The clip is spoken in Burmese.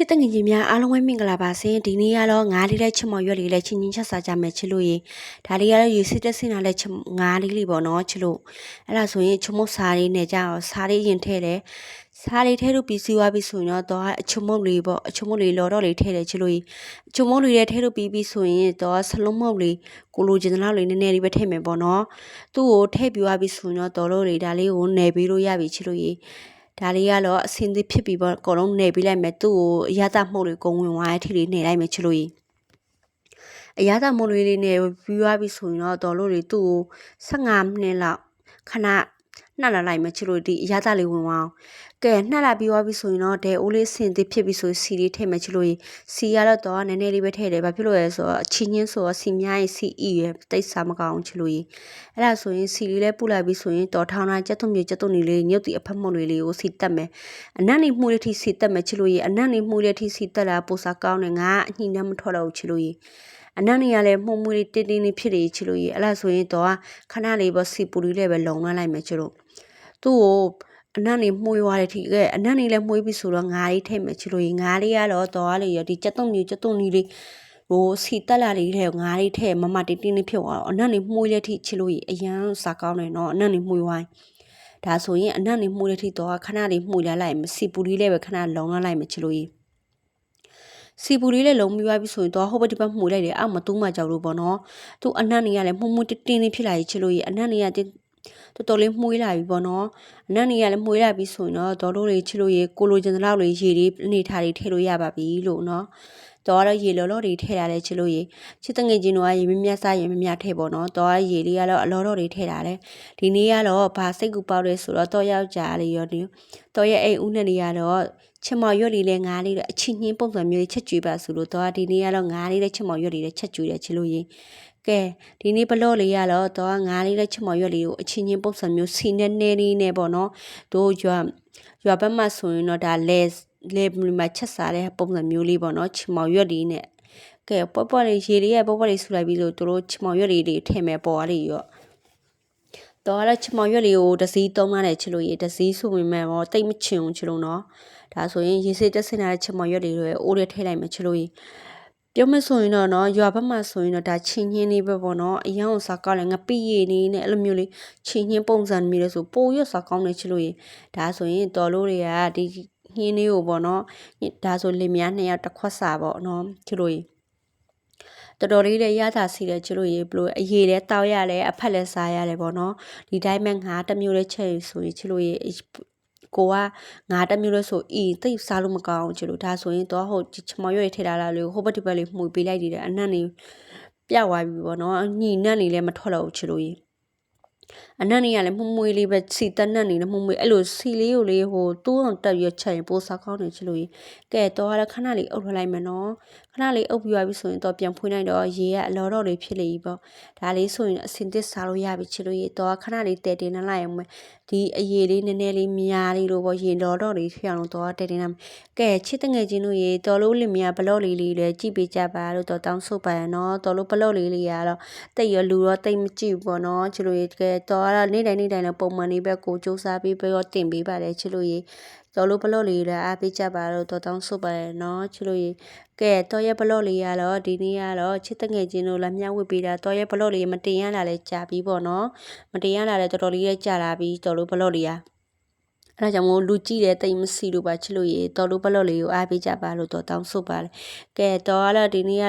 ချစ်တငင်ကြီးများအားလုံးပဲမင်္ဂလာပါစေဒီနေ့ကတော့ငါးလေးတဲ့ချစ်မော်ရွက်လေးနဲ့ချင်းချင်းချက်စားကြမယ်ချစ်လို့ရေဒါလေးကတော့ရေစစ်တက်စင်လာတဲ့ချစ်ငါးလေးလေးပေါ့နော်ချစ်လို့အဲ့ဒါဆိုရင်ချမုတ်စားလေးနဲ့ကြာတော့စားလေးရင်ထည့်တယ်စားလေးထဲလို့ပြီးစီးသွားပြီဆိုရင်တော့တော့အချုံမုတ်လေးပေါ့အချုံမုတ်လေးလော်တော့လေးထည့်တယ်ချစ်လို့ရေအချုံမုတ်လေးထဲထဲလို့ပြီးပြီဆိုရင်တော့ဆလုံးမုတ်လေးကိုလိုချင်တဲ့လောက်လေးနည်းနည်းလေးပဲထည့်မယ်ပေါ့နော်သူ့ကိုထည့်ပြီးသွားပြီဆိုရင်တော့တော်လို့လေးဒါလေးကိုနယ်ပြီးလို့ရပြီချစ်လို့ရေ ဒါလေးကတော့အစင်းသစ်ဖြစ်ပြီးပေါ့အကုန်လုံးနေပြီးလိုက်မယ်သူ့ကိုအရသာမှုတ်လေးကုံဝင်သွားတဲ့အထိလေးနေလိုက်မယ်ချလို့ကြီးအရသာမှုတ်လေးလေးနေပြီးသွားပြီဆိုရင်တော့တော်လို့တွေသူ့ကို15မိနစ်လောက်ခဏ နှက်လာလိုက်မယ်ချလို့ဒီအရသာလေးဝင်သွားအောင်ကဲနှက်လာပြီးသွားပြီဆိုရင်တော့ဒဲအိုးလေးဆင်သစ်ဖြစ်ပြီဆိုစီလေးထည့်မယ်ချလို့ကြီးစီရတော့တော့နည်းနည်းလေးပဲထည့်တယ်ဘာဖြစ်လို့လဲဆိုတော့အချင်းချင်းဆိုတော့စီများရင်စီအီရတိတ်စားမကောင်းချလို့ကြီးအဲ့ဒါဆိုရင်စီလေးလဲပူလိုက်ပြီဆိုရင်တော်ထောင်းတာကြက်သွမြေကြက်သွနေလေးညုတ်တီအဖက်မုတ်လေးလေးကိုစီတက်မယ်အနက်နေမှုလေးထိစီတက်မယ်ချလို့ကြီးအနက်နေမှုလေးထိစီတက်လာပိုစားကောင်းတယ်ငါအညှိနှမထွက်တော့ချလို့ကြီး အနက်နေရလဲမှုမှုလေးတင်းတင်းလေးဖြစ်နေချလို့ကြီးအဲ့ဒါဆိုရင်တော့ခဏလေးပေါ့စီပူလေးလေးပဲလုံလန်းလိုက်မယ်ချလို့သူ့ကိုအနက်နေမှုရွာတဲ့ထိကဲအနက်နေလဲမှုပြီးဆိုတော့ငါးလေးထည့်မယ်ချလို့ကြီးငါးလေးကတော့တော့လေရဒီကြက်သွမြေကြက်သွနီလေးဟိုစီတက်လာလေးထဲငါးလေးထဲမမတင်းတင်းလေးဖြစ်သွားတော့အနက်နေမှုရထိချလို့ကြီးအရန်စားကောင်းတယ်နော်အနက်နေမှုဝိုင်းဒါဆိုရင်အနက်နေမှုရထိတော့ခဏလေးမှုလာလိုက်မစီပူလေးလည်းပဲခဏလုံလန်းလိုက်မချလို့ကြီး စီပူလေးလည်းလုံပြီးသွားပြီဆိုရင်တော့ဟိုဘက်ဒီဘက်မှုလိုက်တယ်အောက်မတူးမှကြောက်လို့ပေါ့နော်သူအနက်နေရလဲမှုမှုတင်းတင်းလေးဖြစ်လာကြီးချလို့ကြီးအနက်နေရတင်းတော်တော်လေးမှုေးလာပြီပေါ့နော်အနက်နေရလည်းမှုေးလာပြီဆိုရင်တော့ဒေါ်တို့တွေချစ်လို့ရေကိုလိုချင်တဲ့လောက်လေးရေလေးအနေထားလေးထည့်လို့ရပါပြီလို့နော်တော့တော့ရေလော်လော်တွေထည့်ရတယ်ချစ်လို့ရေချစ်တငယ်ချင်းတို့ကရေမမြတ်စားရေမမြတ်ထည့်ပေါ့နော်တော့ရေလေးကတော့အလော်လော်တွေထည့်ရတယ်ဒီနေ့ကတော့ဘာစိတ်ကူပေါက်လဲဆိုတော့တော့ယောက်ျားလေးရောဒီတော့ရဲ့အိမ်ဦးနဲ့နေရတော့ ချင်မော်ရွက်လေးလဲငါးလေးအချင်းချင်းပုံစံမျိုးချက်ကြွေးပါဆိုလို့တော့ဒီနေ့ကတော့ငါးလေးနဲ့ချင်မော်ရွက်လေးနဲ့ချက်ကြွေးတယ်ချစ်လို့ရေကဲဒီနေ့ဘလော့လေးရတော့တော့ငါးလေးနဲ့ချမော်ရွက်လေးကိုအချင်းချင်းပုံစံမျိုးစီနဲ့နဲလေးနဲ့ပေါ့နော်တို့ရွာရွာဘက်မှာဆိုရင်တော့ဒါလဲလဲမှာချက်စားတဲ့ပုံစံမျိုးလေးပေါ့နော်ချမော်ရွက်လေးနဲ့ကဲပွက်ပွက်လေးရေလေးရဲ့ပွက်ပွက်လေးဆူလိုက်ပြီးလို့တို့ချမော်ရွက်လေးတွေထည့်မယ်ပေါ်လေးရော တော့လည်းချမောင်ရွက်လေးကိုတစည်းသုံးရတယ်ချလို့ရေတစည်းဆိုပေမဲ့တော့တိတ်မချင်ဘူးချလို့နော်ဒါဆိုရင်ရေစေးတက်စင်လာတဲ့ချမောင်ရွက်လေးတွေအိုးတွေထည့်လိုက်မယ်ချလို့ရေပြောမဆိုရင်တော့နော်ရွာဘက်မှာဆိုရင်တော့ဒါချင်းချင်းလေးပဲပေါ့နော်အယောင်စားကောက်လည်းငပိရည်နေနဲ့အဲ့လိုမျိုးလေးချင်းချင်းပုံစံမျိုးလေးဆိုပိုရွတ်စားကောင်းနေချလို့ရေဒါဆိုရင်တော်လို့တွေကဒီဟင်းလေးကိုပေါ့နော်ဒါဆိုလင်မယားနှစ်ယောက်တစ်ခွက်စာပေါ့နော်ချလို့ရေ တော်တော်လေးလည်းရတာစီတယ်ချလို့ရေဘလို့အရေးလည်းတောက်ရတယ်အဖက်လည်းစားရတယ်ပေါ့နော်ဒီတိုင်းမှငါတစ်မျိုးလေးချက်ဆိုရင်ချလို့ရေကိုကငါတစ်မျိုးလဲဆိုအီတိတ်စားလို့မကောင်းချလို့ဒါဆိုရင်တော့ဟုတ်ချမော်ရွက်ထည့်ထားလာလို့ဟိုဘက်ဒီဘက်လေးမှုပေးလိုက်တယ်အနက်နေပြောက်သွားပြီပေါ့နော်ညီနက်နေလည်းမထွက်တော့ဘူးချလို့ကြီး အနက်နေရလည်းမှုမွေးလေးပဲစီတက်နက်နေလည်းမှုမွေးအဲ့လိုစီလေးကိုလေးဟိုတိုးအောင်တက်ရချက်ရင်ပိုစားကောင်းနေချလို့ကြီးကဲတော့ရခဏလေးအုပ်ထလိုက်မယ်နော်ခဏလေးအုပ်ပြီးသွားပြီဆိုရင်တော့ပြန်ဖွင့်လိုက်တော့ရေကအလော်တော့လေးဖြစ်လေပြီပေါ့ဒါလေးဆိုရင်အစင်သစ်စားလို့ရပြီချလို့ကြီးတော့ခဏလေးတဲတင်လိုက်အောင်မယ်ဒီအရေးလေးနည်းနည်းလေးများလေးလို့ပေါ့ရေလော်တော့လေးဖြစ်အောင်တော့တဲတင်လိုက်ကဲချစ်တငယ်ချင်းတို့ရေတော်လို့လင်မယားဘလော့လေးလေးလည်းကြည့်ပေးကြပါလို့တော့တောင်းဆိုပါရနော်တော်လို့ဘလော့လေးလေးရတော့တိတ်ရလူတော့တိတ်မကြည့်ဘူးပေါ့နော်ချလို့ရေကဲတော်ကတော့နေ့တိုင်းနေ့တိုင်းလည်းပုံမှန်လေးပဲကိုစူးစမ်းပြီးပြီးတော့တင်ပေးပါတယ်ချလို့ရေတော်လို့ဘလော့လေးလည်းအားပေးကြပါလို့တော့တောင်းဆိုပါရနော်ချလို့ရေကဲတော်ရဲ့ဘလော့လေးရတော့ဒီနေ့ကတော့ချစ်တငယ်ချင်းတို့လည်းမျှဝေပေးတာတော်ရဲ့ဘလော့လေးမတင်ရလာလဲကြာပြီပေါ့နော်မတင်ရလာလဲတော်တော်လေးကြာလာပြီတော်လို့ဘလော့လေးရအဲ့ဒါကြောင့်မို့လူကြည့်တဲ့တိမ်မစီလို့ပါချစ်လို့ရေတော်လို့ဘလော့လေးကိုအားပေးကြပါလို့တော့တောင်းဆိုပါလေကဲတော်ကတော့ဒီနေ့က